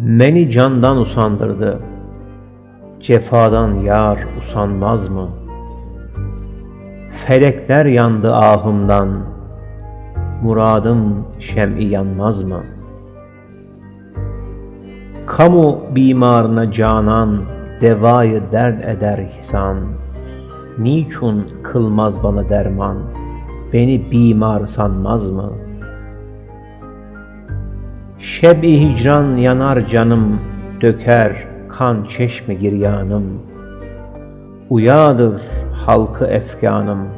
Beni candan usandırdı. Cefadan yar usanmaz mı? Felekler yandı ahımdan. Muradım şem'i yanmaz mı? Kamu bimarına canan devayı dert eder ihsan. Niçin kılmaz bana derman? Beni bimar sanmaz mı? Şeb-i hicran yanar canım, döker kan çeşme giryanım. Uyadır halkı efkanım,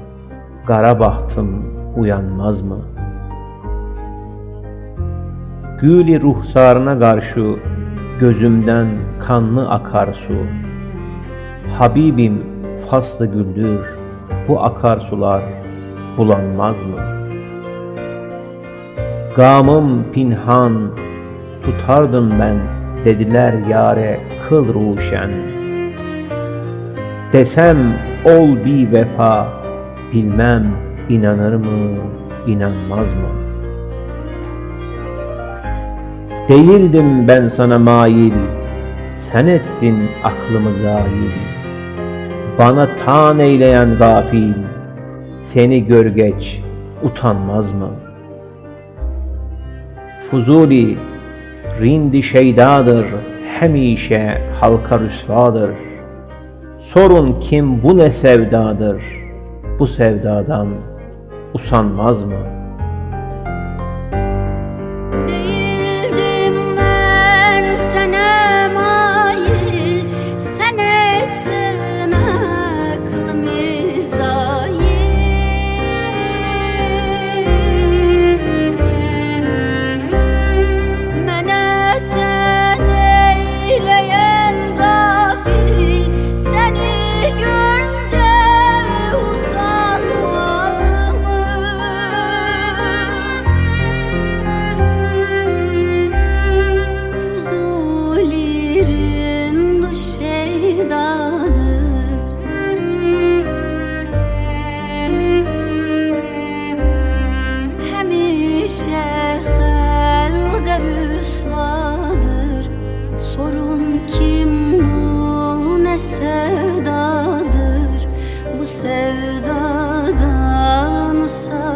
kara bahtım uyanmaz mı? Gülü ruhsarına karşı gözümden kanlı akarsu. Habibim faslı güldür, bu akarsular bulanmaz mı? Gamım pinhan tutardım ben dediler yare kıl ruşen. Desem ol bir vefa bilmem inanır mı inanmaz mı? Değildim ben sana mail, sen ettin aklımı zahil. Bana tan eyleyen gafil, seni gör geç utanmaz mı? Fuzuli, rindi şeydadır, hemişe halka rüsvadır. Sorun kim bu ne sevdadır, bu sevdadan usanmaz mı?'' sevdadan uzak